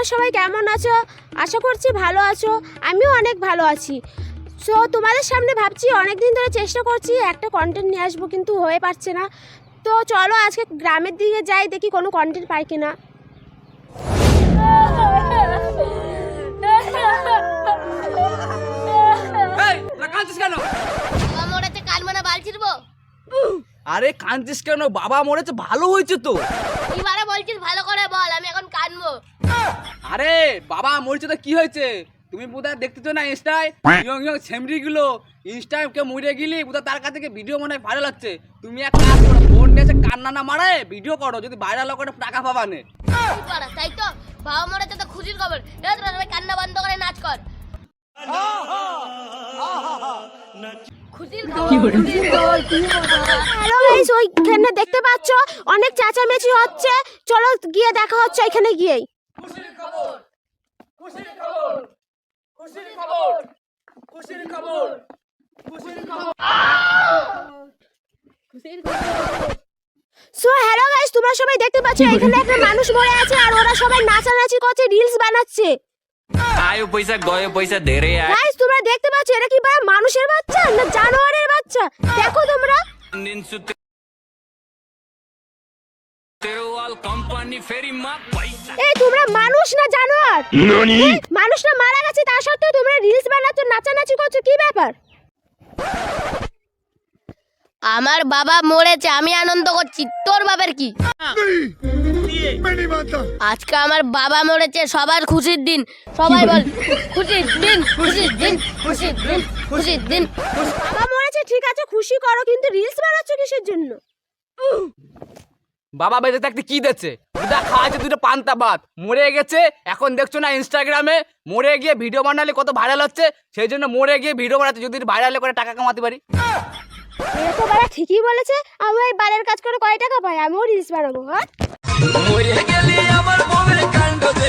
আছো? আশা করছি ভালো আছো। আমিও অনেক ভালো আছি। সো তোমাদের সামনে ভাবছি অনেক দিন ধরে চেষ্টা করছি একটা কন্টেন্ট নিয়ে আসব কিন্তু হয়ে পারছে না। তো চলো আজকে গ্রামের দিকে যাই দেখি কোনো কন্টেন্ট পাই কিনা। মানে আরে কাঁদছিস কেন? বাবা মরেছে ভালো হয়েছে তো। এবারে আরে বাবা মরেছে তো কি হয়েছে? তুমি বোধহয় দেখতেছো না ইনস্টায়? ইয়ং ইয়ং ছেমরি গুলো ইনস্টায় কেউ মরে গেলি বোধহয় তার কাছ থেকে ভিডিও মনে হয় ভাইরাল হচ্ছে। তুমি এক কাজ করো ফোন নিয়ে এসে কান্না না মারে ভিডিও করো যদি ভাইরাল করে টাকা পাবা নে। তাই তো? বাবা মরেছে তো খুশির খবর। কান্না বন্ধ করে নাচ কর। হ্যালো গাইস ওইখানে দেখতে পাচ্ছ অনেক চেঁচামেচি হচ্ছে। চলো গিয়ে দেখা হচ্ছে এখানে গিয়েই। খুশির খবর। খুশির খবর। খুশির খবর। খুশির খবর। সো হ্যালো গাইস তোমরা সবাই দেখতে পাচ্ছ এখানে একটা মানুষ মরে আছে আর ওরা সবাই নাচানাচি করছে রিলস বানাচ্ছে। আয়ো পয়সা গয়ো পয়সা দে রে গাইস তোমরা দেখতে পাচ্ছ এটা কি ভাই মানুষের বাচ্চা না জানোয়ারের বাচ্চা? দেখো তোমরা। এই তোমরা মানুষ না জানোয়ার? এই, মানুষটা মারা গেছে তা সত্ত্বেও তোমরা রিলস বানাচ্ছ নাচানাচি করছ কি ব্যাপার? আমার বাবা মরেছে আমি আনন্দ করছি তোর বাবার কি? আজকে আমার বাবা মরেছে সবার খুশির দিন। সবাই বল খুশির দিন খুশির দিন খুশির দিন খুশির দিন। বাবা মরেছে ঠিক আছে খুশি করো কিন্তু রিলস বানাচ্ছ কিসের জন্য? বাবা বেঁচে থাকতে কি দিচ্ছে দুটা খাওয়াচ্ছে দুটো পান্তা ভাত। মরে গেছে এখন দেখছ না ইনস্টাগ্রামে মরে গিয়ে ভিডিও বানালে কত ভাইরাল হচ্ছে সেই জন্য মরে গিয়ে ভিডিও বানাতে যদি ভাইরাল করে টাকা কামাতে পারি। তো বাড়া ঠিকই বলেছে আমি এই বাড়ির কাজ করে কয় টাকা পাই? আমিও রিলস বানাবো হ্যাঁ? মরে গেলি আমার বউয়ের কাণ্ড দেখে দেখে